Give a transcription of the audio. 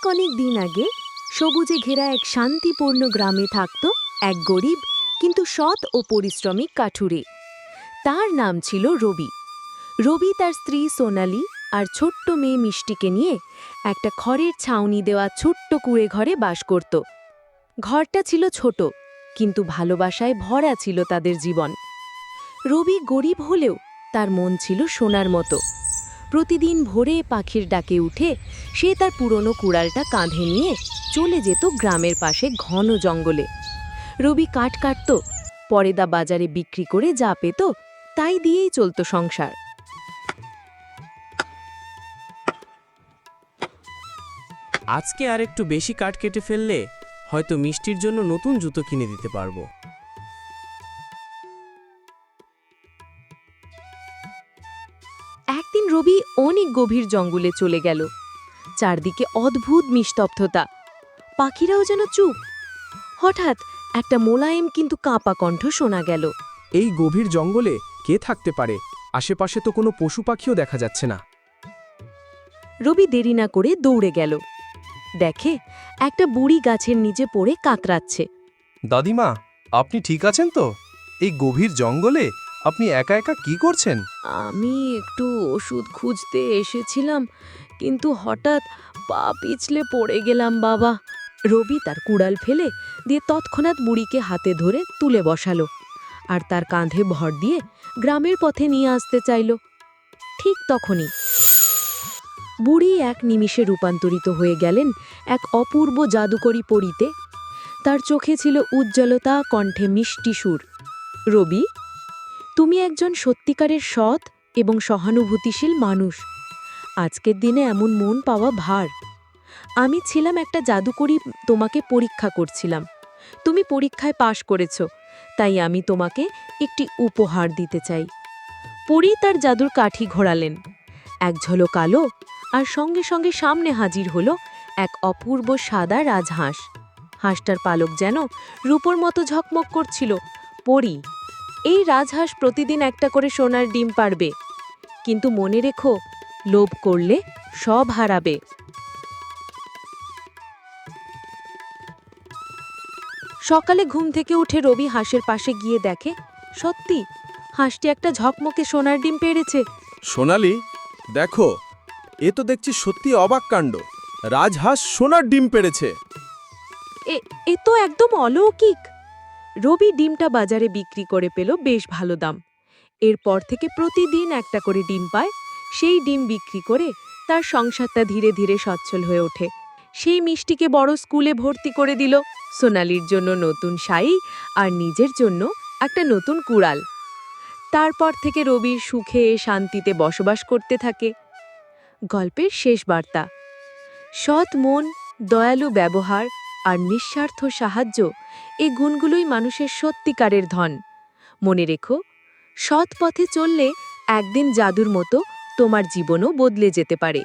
অনেক অনেক দিন আগে সবুজে ঘেরা এক শান্তিপূর্ণ গ্রামে থাকত এক গরিব, কিন্তু সৎ ও পরিশ্রমী কাঠুরে। তার নাম ছিল রবি। রবি তার স্ত্রী সোনালি আর ছোট্ট মেয়ে মিষ্টিকে নিয়ে একটা খড়ের ছাউনি দেওয়া ছোট্ট কুড়ে ঘরে বাস করত। ঘরটা ছিল ছোট, কিন্তু ভালোবাসায় ভরা ছিল তাদের জীবন। রবি গরিব হলেও তার মন ছিল সোনার মতো। প্রতিদিন ভোরে পাখির ডাকে উঠে সে তার পুরনো কুড়ালটা কাঁধে নিয়ে চলে যেত গ্রামের পাশে ঘন জঙ্গলে। রবি কাঠ কাটত পরেদা বাজারে বিক্রি করে যা পেত তাই দিয়েই চলত সংসার। আজকে আর একটু বেশি কাঠ কেটে ফেললে হয়তো মিষ্টির জন্য নতুন জুতো কিনে দিতে পারব। রবি অনেক গভীর জঙ্গলে চলে গেল। চারদিকে অদ্ভুত নিস্তব্ধতা। পাখিরাও যেন চুপ। হঠাৎ একটা মোলায়েম কিন্তু কাঁপা কণ্ঠ শোনা গেল। এই গভীর জঙ্গলে কে থাকতে পারে? আশেপাশে তো কোনো পশু পাখিও দেখা যাচ্ছে না। রবি দেরি না করে দৌড়ে গেল। দেখে একটা বুড়ি গাছের নিচে পড়ে কাতরাচ্ছে। দাদিমা আপনি ঠিক আছেন তো? এই গভীর জঙ্গলে আপনি একা একা কি করছেন? আমি একটু ওষুধ খুঁজতে এসেছিলাম, কিন্তু হঠাৎ পা পিছলে পড়ে গেলাম, বাবা। রবি তার কুড়াল ফেলে দিয়ে তৎক্ষণাৎ বুড়িকে হাতে ধরে তুলে বসালো আর তার কাঁধে ভর দিয়ে গ্রামের পথে নিয়ে আসতে চাইল। ঠিক তখনই বুড়ি এক নিমিষে রূপান্তরিত হয়ে গেলেন এক অপূর্ব জাদুকরী পরিতে। তার চোখে ছিল উজ্জ্বলতা, কণ্ঠে মিষ্টি সুর। রবি তুমি একজন সত্যিকারের সৎ এবং সহানুভূতিশীল মানুষ। আজকের দিনে এমন মন পাওয়া ভার। আমি ছিলাম একটা জাদুকরি তোমাকে পরীক্ষা করছিলাম। তুমি পরীক্ষায় পাশ করেছ, তাই আমি তোমাকে একটি উপহার দিতে চাই। পরী তার জাদুর কাঠি ঘোরালেন। এক ঝলক আলো আর সঙ্গে সঙ্গে সামনে হাজির হলো এক অপূর্ব সাদা রাজহাঁস। হাঁসটার পালক যেন রূপোর মতো ঝকমক করছিল। পরী এই রাজহাঁস প্রতিদিন একটা করে সোনার ডিম পারবে কিন্তু মনে রেখো লোভ করলে সব হারাবে। সকালে ঘুম থেকে উঠে রবি হাঁসের পাশে গিয়ে দেখে সত্যি হাঁসটি একটা ঝকমকে সোনার ডিম পেরেছে সোনালি দেখো এ তো দেখছি সত্যি অবাক কাণ্ড। রাজহাঁস সোনার ডিম পেড়েছে। এ তো একদম অলৌকিক। রবি ডিমটা বাজারে বিক্রি করে পেল বেশ ভালো দাম। এরপর থেকে প্রতিদিন একটা করে ডিম পায়। সেই ডিম বিক্রি করে তার সংসারটা ধীরে ধীরে সচ্ছল হয়ে ওঠে। সেই মিষ্টিকে বড় স্কুলে ভর্তি করে দিল সোনালির জন্য নতুন শাড়ি আর নিজের জন্য একটা নতুন কুড়াল। তারপর থেকে রবির সুখে শান্তিতে বসবাস করতে থাকে। গল্পের শেষ বার্তা। সৎ মন, দয়ালু ব্যবহার আর নিঃস্বার্থ সাহায্য এই গুণগুলোই মানুষের সত্যিকারের ধন। মনে রেখো, সৎ পথে চললে একদিন জাদুর মতো তোমার জীবনও বদলে যেতে পারে।